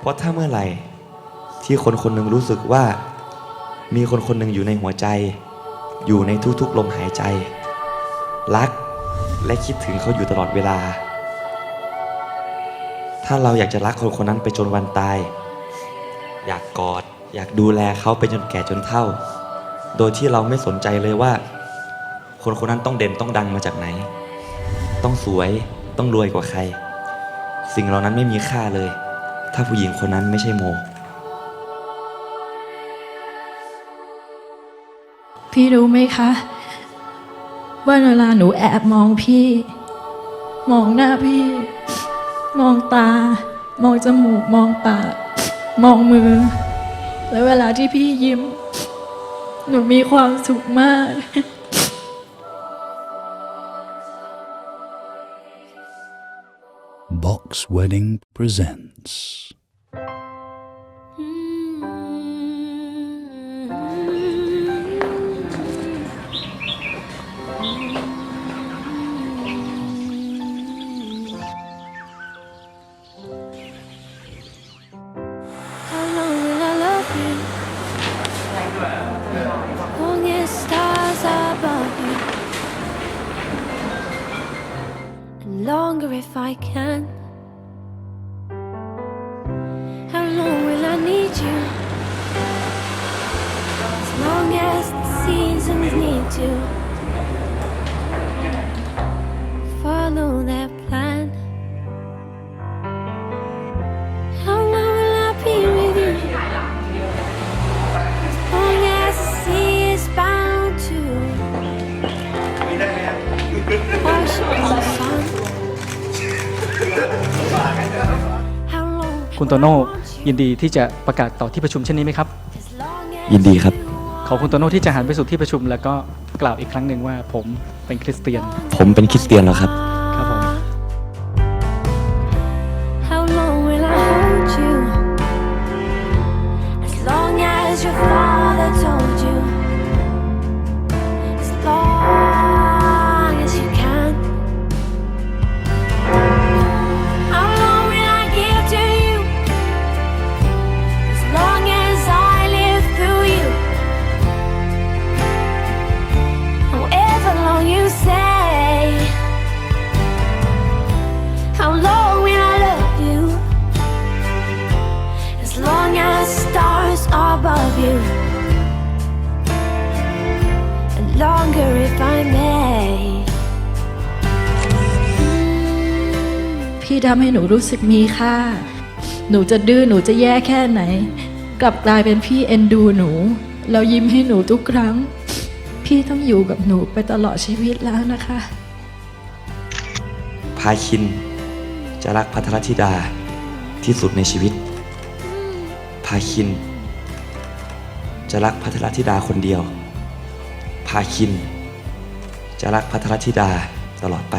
เพราะถ้าเมื่อไหร่ที่คนคนหนึ่งรู้สึกว่า มีคนคนหนึ่งอยู่ในหัวใจ อยู่ในทุกๆลมหายใจ รักและคิดถึงเขาอยู่ตลอดเวลา ถ้าเราอยากจะรักคนคนนั้นไปจนวันตาย อยากกอด อยากดูแลเขาไปจนแก่จนเฒ่า โดยที่เราไม่สนใจเลยว่า คนคนนั้นต้องเด่นต้องดังมาจากไหน ต้องสวยต้องรวยกว่าใคร สิ่งเหล่านั้นไม่มีค่าเลย ถ้าผู้หญิงคนนั้นไม่ใช่โม พี่รู้ไหมคะ ว่าเวลาหนูแอบมองพี่ มองหน้าพี่ มองตา มองจมูก มองปาก มองมือ แล้วเวลาที่พี่ยิ้ม หนูมีความสุขมาก Box Wedding presents. How long will I love you? Long longer if I can. How long will I need you? As long as the seasons need to คุณโตโน่ยินดีที่จะประกาศต่อที่ประชุมเช่นนี้ไหมครับ as long as ยินดีครับ ขอคุณโตโน่ที่จะหันไปสู่ที่ประชุม แล้วก็กล่าวอีกครั้งหนึ่งว่าผมเป็นคริสเตียน ผมเป็นคริสเตียนแล้วครับ longer if I may. พี่ทำให้หนูรู้สึกมีค่า หนูจะดื้อหนูจะแย่แค่ไหน กลับกลายเป็นพี่เอ็นดูหนู แล้วยิ้มให้หนูทุกครั้ง พี่ต้องอยู่กับหนูไปตลอดชีวิตแล้วนะคะ พาคิน จะรักพัทรธิดาที่สุดในชีวิต พาคิน จะรักพัทรธิดาคนเดียว พาคิน จะรักพัทรธิดาตลอดไป